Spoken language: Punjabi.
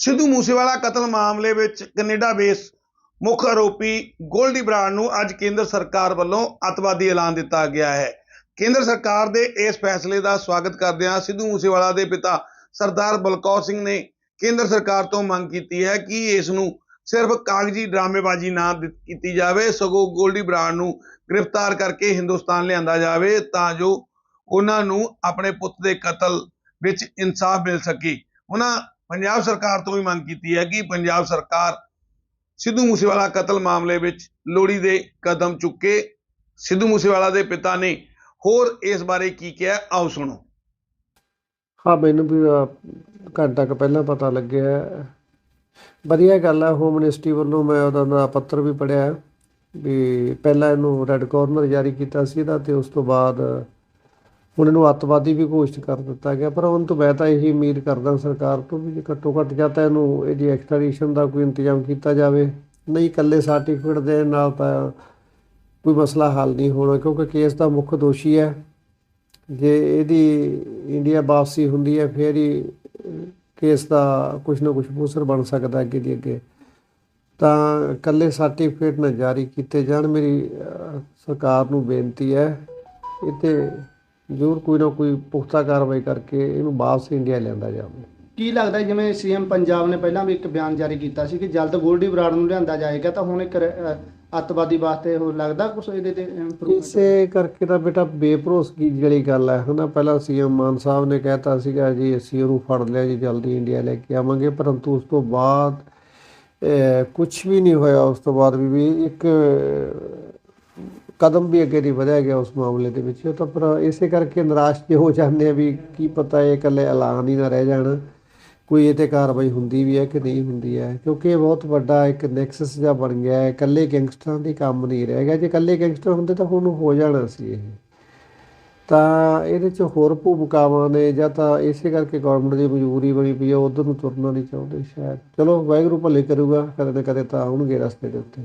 ਸਿੱਧੂ ਮੂਸੇਵਾਲਾ ਕਤਲ ਮਾਮਲੇ ਵਿੱਚ ਕੈਨੇਡਾ ਬੇਸ ਮੁੱਖ ਆਰੋਪੀ ਗੋਲਡੀ ਬਰਾੜ ਨੂੰ ਅੱਜ ਕੇਂਦਰ ਸਰਕਾਰ ਵੱਲੋਂ ਅੱਤਵਾਦੀ ਐਲਾਨ ਦਿੱਤਾ ਗਿਆ ਹੈ। ਕੇਂਦਰ ਸਰਕਾਰ ਦੇ ਇਸ ਫੈਸਲੇ ਦਾ ਸਵਾਗਤ ਕਰਦਿਆਂ ਸਿੱਧੂ ਮੂਸੇਵਾਲਾ ਦੇ ਪਿਤਾ ਸਰਦਾਰ ਬਲਕੌਰ ਸਿੰਘ ਨੇ ਕੇਂਦਰ ਸਰਕਾਰ ਤੋਂ ਮੰਗ ਕੀਤੀ ਹੈ ਕਿ ਇਸ ਨੂੰ ਸਿਰਫ ਕਾਗਜ਼ੀ ਡਰਾਮੇਬਾਜ਼ੀ ਨਾ ਕੀਤੀ ਜਾਵੇ। ਸਗੋਂ ਗੋਲਡੀ ਬਰਾੜ ਨੂੰ ਗ੍ਰਿਫਤਾਰ ਕਰਕੇ ਹਿੰਦੁਸਤਾਨ ਲਿਆਂਦਾ ਜਾਵੇ ਤਾਂ ਜੋ ਉਹਨਾਂ ਨੂੰ ਆਪਣੇ ਪੁੱਤ ਦੇ ਕਤਲ ਵਿੱਚ ਇਨਸਾਫ ਮਿਲ ਸਕੇ। ਉਹਨਾਂ ਪੰਜਾਬ ਸਰਕਾਰ ਤੋਂ ਵੀ ਮੰਗ ਕੀਤੀ ਹੈ ਕਿ ਪੰਜਾਬ ਸਰਕਾਰ ਸਿੱਧੂ ਮੂਸੇਵਾਲਾ ਕਤਲ ਮਾਮਲੇ ਵਿੱਚ ਲੋੜੀ ਦੇ ਕਦਮ ਚੁੱਕੇ ਸਿੱਧੂ ਮੂਸੇਵਾਲਾ ਦੇ ਪਿਤਾ ਨੇ ਹੋਰ ਇਸ ਬਾਰੇ ਕੀ ਕਿਹਾ, ਆਓ ਸੁਣੋ। ਹਾਂ, ਮੈਨੂੰ ਵੀ ਘੰਟਾ ਕੁ ਪਹਿਲਾਂ ਪਤਾ ਲੱਗਿਆ ਵਧੀਆ ਗੱਲ ਹੈ ਹੋਮ ਮਿਨਿਸਟਰੀ ਵੱਲੋਂ ਮੈਂ ਉਹਦਾ ਨਾ ਪੱਤਰ ਵੀ ਪੜਿਆ ਵੀ ਪਹਿਲਾਂ ਇਹਨੂੰ ਰੈੱਡ ਕਾਰਨਰ ਜਾਰੀ ਕੀਤਾ ਸੀ ਇਹਦਾ ਤੇ ਉਸ ਤੋਂ ਬਾਅਦ ਹੁਣ ਇਹਨੂੰ ਅੱਤਵਾਦੀ ਵੀ ਘੋਸ਼ਿਤ ਕਰ ਦਿੱਤਾ ਗਿਆ, ਪਰ ਹੁਣ ਤੋਂ ਮੈਂ ਤਾਂ ਇਹੀ ਉਮੀਦ ਕਰਦਾ ਸਰਕਾਰ ਤੋਂ ਵੀ ਜੇ ਘੱਟੋ ਘੱਟ ਜਾਂ ਤਾਂ ਇਹਨੂੰ ਇਹਦੀ ਐਕਸਟ੍ਰੈਡੀਸ਼ਨ ਦਾ ਕੋਈ ਇੰਤਜ਼ਾਮ ਕੀਤਾ ਜਾਵੇ। ਨਹੀਂ, ਇਕੱਲੇ ਸਰਟੀਫਿਕੇਟ ਦੇਣ ਨਾਲ ਤਾਂ ਕੋਈ ਮਸਲਾ ਹੱਲ ਨਹੀਂ ਹੋਣਾ, ਕਿਉਂਕਿ ਕੇਸ ਦਾ ਮੁੱਖ ਦੋਸ਼ੀ ਹੈ। ਜੇ ਇਹਦੀ ਇੰਡੀਆ ਵਾਪਸੀ ਹੁੰਦੀ ਹੈ, ਫਿਰ ਹੀ ਕੇਸ ਦਾ ਕੁਝ ਨਾ ਕੁਝ ਬੂਸਰ ਬਣ ਸਕਦਾ ਅੱਗੇ ਦੀ ਅੱਗੇ। ਤਾਂ ਇਕੱਲੇ ਸਰਟੀਫਿਕੇਟ ਨਾ ਜਾਰੀ ਕੀਤੇ ਜਾਣ, ਮੇਰੀ ਸਰਕਾਰ ਨੂੰ ਬੇਨਤੀ ਹੈ, ਇਹ 'ਤੇ ਜ਼ਰੂਰ ਕੋਈ ਨਾ ਕੋਈ ਪੁਖਤਾ ਕਾਰਵਾਈ ਕਰਕੇ ਇਹਨੂੰ ਵਾਪਸ ਇੰਡੀਆ ਲਿਆਂਦਾ ਜਾਵੇ ਕੀ ਲੱਗਦਾ ਹੈ ਜਿਵੇਂ ਸੀਐਮ ਪੰਜਾਬ ਨੇ ਪਹਿਲਾਂ ਵੀ ਇੱਕ ਬਿਆਨ ਜਾਰੀ ਕੀਤਾ ਸੀ ਕਿ ਜਲਦ ਗੋਲਡੀ ਬਰਾੜ ਨੂੰ ਲਿਆਂਦਾ ਜਾਏਗਾ ਤਾਂ ਹੁਣ ਇੱਕ ਅੱਤਵਾਦੀ ਵਾਸਤੇ ਉਹ ਲੱਗਦਾ ਕੁਝ ਇਹਦੇ ਤੇ? ਇਸੇ ਕਰਕੇ ਤਾਂ ਬੇਟਾ ਬੇਭਰੋਸਗੀ ਜਿਹੜੀ ਗੱਲ ਹੈ ਹਨਾ ਪਹਿਲਾਂ ਸੀਐਮ ਮਾਨ ਸਾਹਿਬ ਨੇ ਕਹਿਤਾ ਸੀਗਾ ਜੀ ਅਸੀਂ ਉਹਨੂੰ ਫੜ ਲਿਆ ਜੀ ਜਲਦੀ ਇੰਡੀਆ ਲੈ ਕੇ ਆਵਾਂਗੇ ਪਰੰਤੂ ਉਸ ਤੋਂ ਬਾਅਦ ਕੁਝ ਵੀ ਨਹੀਂ ਹੋਇਆ ਉਸ ਤੋਂ ਬਾਅਦ ਵੀ ਇੱਕ ਕਦਮ ਵੀ ਅੱਗੇ ਨਹੀਂ ਵਧਿਆ ਗਿਆ ਉਸ ਮਾਮਲੇ ਦੇ ਵਿੱਚ। ਉਹ ਤਾਂ ਪਰ ਇਸੇ ਕਰਕੇ ਨਿਰਾਸ਼ ਜੇ ਹੋ ਜਾਂਦੇ ਆ ਵੀ ਕੀ ਪਤਾ ਇਹ ਇਕੱਲੇ ਐਲਾਨ ਹੀ ਨਾ ਰਹਿ ਜਾਣ। ਕੋਈ ਇਹ ਤੇ ਕਾਰਵਾਈ ਹੁੰਦੀ ਵੀ ਹੈ ਕਿ ਨਹੀਂ ਹੁੰਦੀ ਹੈ? ਕਿਉਂਕਿ ਇਹ ਬਹੁਤ ਵੱਡਾ ਇੱਕ ਨੈਕਸਸ ਜਿਹਾ ਬਣ ਗਿਆ ਹੈ। ਇਕੱਲੇ ਗੈਂਗਸਟਰਾਂ ਦੀ ਕੰਮ ਨਹੀਂ ਰਹਿ ਗਿਆ। ਜੇ ਇਕੱਲੇ ਗੈਂਗਸਟਰ ਹੁੰਦੇ ਤਾਂ ਹੁਣ ਹੋ ਜਾਣਾ ਸੀ ਇਹ। ਤਾਂ ਇਹਦੇ ਚ ਹੋਰ ਭੂਮਿਕਾਵਾਂ ਨੇ ਜਾਂ ਤਾਂ ਇਸੇ ਕਰਕੇ ਗਵਰਨਮੈਂਟ ਦੀ ਮਜਬੂਰੀ ਬਣੀ ਪਈ ਹੈ। ਉਧਰ ਨੂੰ ਤੁਰਨਾ ਨਹੀਂ ਚਾਹੁੰਦੇ ਸ਼ਾਇਦ। ਚਲੋ ਵਾਹਿਗੁਰੂ ਭਲੇ ਕਰੂਗਾ। ਕਦੇ ਨਾ ਕਦੇ ਤਾਂ ਆਉਣਗੇ ਰਸਤੇ ਦੇ ਉੱਤੇ।